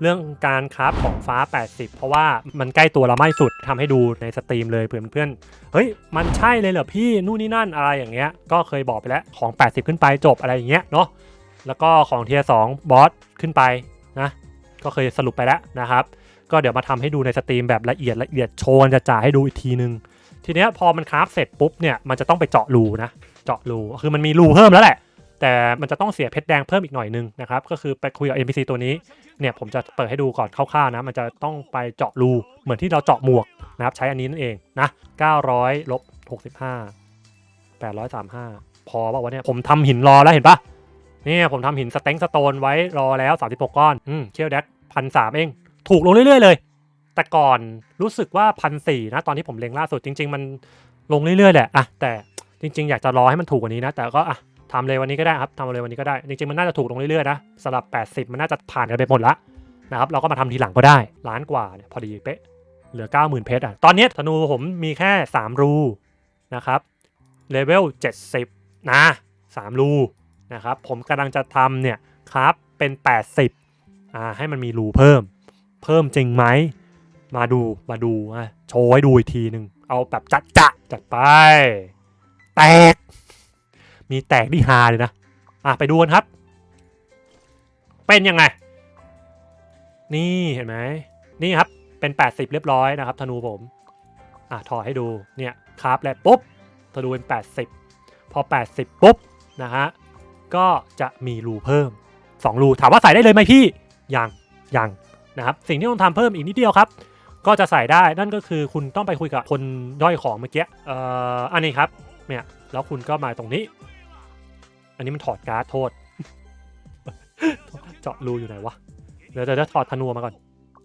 เรื่องการคราฟของฟ้า 80 เพราะว่ามันใกล้ตัวเราไม่สุดทำให้ดูในสตรีมเลยเพื่อนเพื่อนเฮ้ย มันใช่เลยเหรอพี่นู่นนี่นั่นอะไรอย่างเงี้ย ก็เคยบอกไปแล้วของ 80 ขึ้นไปจบอะไรอย่างเงี้ยเนาะแล้วก็ของเทียร์สบอสขึ้นไปนะก็เคยสรุปไปแล้วนะครับ ก็เดี๋ยวมาทำให้ดูในสตรีมแบบละเอียดละเอียดโชว์จะจ่าให้ดูอีกทีนึงทีเนี้ยพอมันคราฟเสร็จปุ๊บเนี่ยมันจะต้องไปเจาะรูนะเจาะรูคือมันมีรูเพิ่มแล้วแหละ แต่มันจะต้องเสียเพชรแดงเพิ่มอีกหน่อยนึงนะครับ ก็คือไปคุยกับ NPC ตัวนี้ เนี่ยผมจะเปิดให้ดูก่อนคร่าวๆนะ มันจะต้องไปเจาะรูเหมือนที่เราเจาะหมวกนะครับ ใช้อันนี้นั่นเองนะ 900ลบ65 835 พอป่าวะเนี่ย ผมทำหินรอแล้วเห็นปะเนี่ยผมทำหินสเต็งสโตนไว้รอแล้ว 36 ก้อน อืมเคียวแดกพันสามเอง ถูกลงเรื่อยๆเลย แต่ก่อนรู้สึกว่าพันสี่นะ ตอนที่ผมเล็งล่าสุดจริง ๆ มันลงเรื่อยๆแหละอะแต่จริง ๆ อยากจะรอให้มันถูกกว่านี้นะ แต่ก็อะ ทำเลยวันนี้ก็ได้ครับทำเลยวันนี้ก็ได้ จริงๆมันน่าจะถูกลงเรื่อยๆนะสำหรับ 80 มันน่าจะผ่านกันไปหมดละนะครับเราก็มาทำทีหลังก็ได้ล้านกว่าเนี่ยพอดีเป๊ะเหลือ 90,000 เพชรอะตอนนี้ธนูผมมีแค่ 3 รูนะครับเลเวล70 นะ 3 รูนะครับผมกำลังจะทำเนี่ยครับเป็น 80อ่าให้มันมีรูเพิ่ม เพิ่มจริงไหมมาดูมาดูอะโชว์ให้ดูอีกทีหนึ่งเอาแบบจัดจะจัดไป แตก มีแตกที่ฮาเลยนะ อะไปดูกันครับ เป็นยังไง นี่เห็นไหม นี่ครับ เป็น 80 เรียบร้อยนะครับธนูผม อะถอดให้ดู เนี่ยคราฟแล้วปุ๊บ ธนูเป็น 80 พอ 80 ปุ๊บนะฮะ ก็จะมีรูเพิ่ม 2 รู ถามว่าใส่ได้เลยไหมพี่ ยัง ยังนะครับ สิ่งที่ต้องทำเพิ่มอีกนิดเดียวครับก็จะใส่ได้นั่นก็คือคุณต้องไปคุยกับคนย่อยของเมื่อกี้ เอ่อ อันนี้ครับ เนี่ย แล้วคุณก็มาตรงนี้ อันนี้มันถอดการ์ดโทษ เจาะรูอยู่ไหนวะ เดี๋ยวจะถอดธนูมาก่อน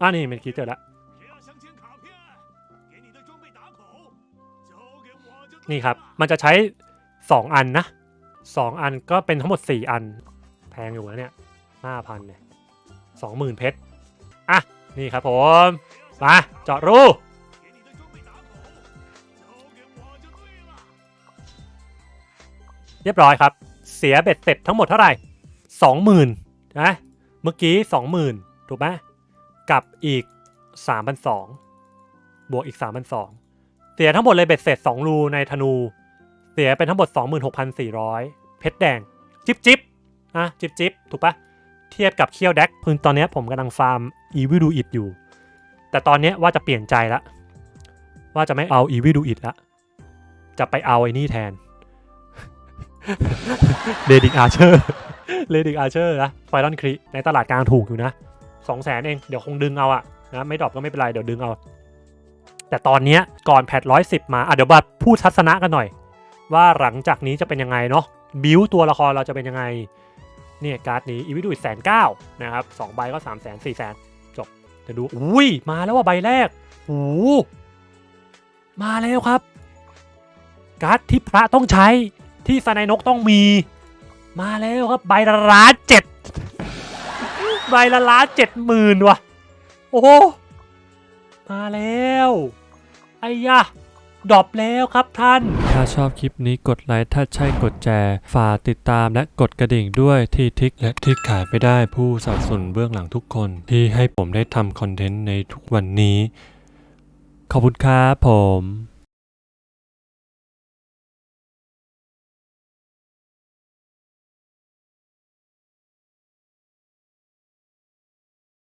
อ่านี่มันอกี้เจอแล้วนี่ครับ มันจะใช้สองอันนะสองอันก็เป็นทั้งหมดสี่อัน แพงอยู่แล้วเนี่ยห้าพันเนี่ยสองหมื่นเพชร อะ นี่ครับผม มาเจาะรูเรียบร้อยครับ เสียเบ็ดเสร็จทั้งหมดเท่าไหร่20,000นะเมื่อกี้20,000ถูกไหมกับอีก3,200บวกอีก3,200เสียทั้งหมดเลยเบ็ดเสร็จ2รูในธนู เสียเป็นทั้งหมด26,400เพชรแดง จิบจิบนะจิบจิบถูกปะเทียบกับเคียวแดกพึ่งตอนนี้ผมกำลังฟาร์มอีวิดูอิดอยู่ แต่ตอนนี้ว่าจะเปลี่ยนใจละว่าจะไม่เอาอีวิดูอิดละจะไปเอาไอ้นี่แทน เ d ดิกอาร์เชอร์เ d ดิกอาร์เชอร์นะไฟรอนครีในตลาดกลางถูกอยู่นะสองแสนเอง เดี๋ยวคงดึงเอาอะนะไม่ดรอปก็ไม่เป็นไร เดี๋ยวดึงเอา แต่ตอนนี้ก่อนแพทร้อยสิบมาอะเดี๋ยวมาพูดทัศนะกันหน่อย ว่าหลังจากนี้จะเป็นยังไงเนาะบิวตัวละครเราจะเป็นยังไงเนี่ยการ์ดนี้อีวิดูแสนเก้านะครับสองใบก็สามแสนสี่แสนจบเดี๋ยวดูอุ้ยมาแล้วว่าใบแรกโอ้มาแล้วครับ การ์ดที่พระต้องใช้ ที่สไนนกต้องมี มาแล้วครับใบละล้านเจ็ดใบละล้านเจ็ดหมื่นว่ะ โอ้โหมาแล้วไอ้ยะดรอปแล้วครับท่าน ถ้าชอบคลิปนี้กดไลค์ถ้าใช่กดแชร์ฝากติดตามและกดกระดิ่งด้วยที่ทิกและที่ขายไม่ได้ผู้สนับสนุนเบื้องหลังทุกคน ที่ให้ผมได้ทำคอนเทนต์ในทุกวันนี้ ขอบคุณครับผม